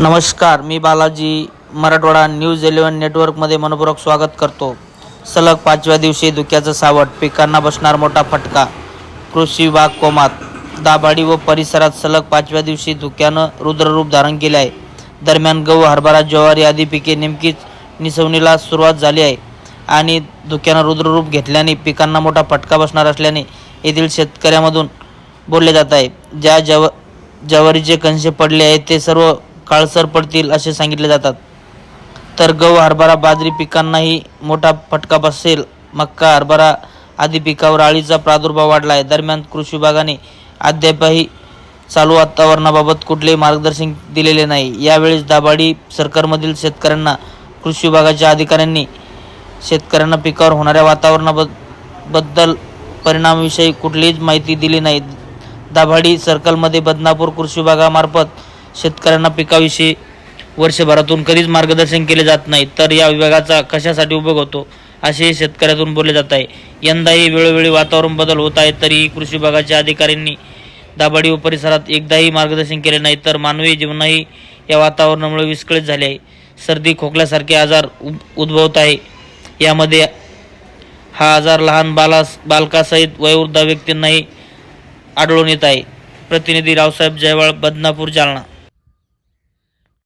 नमस्कार मी Balaji Marathwada news eleven नेटवर्कमध्ये मनपूर्वक स्वागत करतो. सलग पाचव्या दिवशी धुक्याचं सावट पिकांना बसणार मोठा फटका. कृषी विभाग कोमात. दाभाडी व परिसरात सलग पाचव्या दिवशी धुक्यानं रुद्ररूप धारण केले आहे. दरम्यान गहू हरभरा ज्वारी आदी पिके नेमकीच निसवणीला सुरुवात झाली आहे आणि धुक्यानं रुद्ररूप घेतल्याने पिकांना मोठा फटका बसणार असल्याने येथील शेतकऱ्यामधून बोलले जात आहे. ज्या जव ज्वारीचे कणसे पडले आहेत ते सर्व काळसर पडतील असे सांगितले जातात. तर गहू हरभरा बाजरी पिकांनाही मोठा फटका बसेल. मक्का हरभरा आदी पिकावर अळीचा प्रादुर्भाव वाढला आहे दरम्यान कृषी विभागाने अद्यापही चालू वातावरणाबाबत कुठलेही मार्गदर्शन दिलेले नाही. यावेळेस दाभाडी सरकारमधील शेतकऱ्यांना कृषी विभागाच्या अधिकाऱ्यांनी शेतकऱ्यांना पिकावर होणाऱ्या वातावरणाबद्दल परिणामाविषयी कुठलीच माहिती दिली नाही. दाभाडी सर्कलमध्ये बदनापूर कृषी विभागामार्फत शेतकऱ्यांना पिकाविषयी वर्षभरातून कधीच मार्गदर्शन केले जात नाही. तर या विभागाचा कशासाठी उपयोग होतो असे शेतकऱ्यातून बोलले जात आहे. यंदाही वेळोवेळी वातावरण बदल होत आहे तरीही कृषी विभागाच्या अधिकाऱ्यांनी दाभाडी व परिसरात एकदाही मार्गदर्शन केले नाही तर मानवी जीवनही या वातावरणामुळे विस्कळीत झाले आहे. सर्दी खोकल्यासारखे आजार उद- उद्भवत आहे. यामध्ये हा आजार लहान बालास बालकासहित वयोवृद्ध व्यक्तींनाही आढळून येत आहे. प्रतिनिधी रावसाहेब जयवाळ बदनापूर जालना.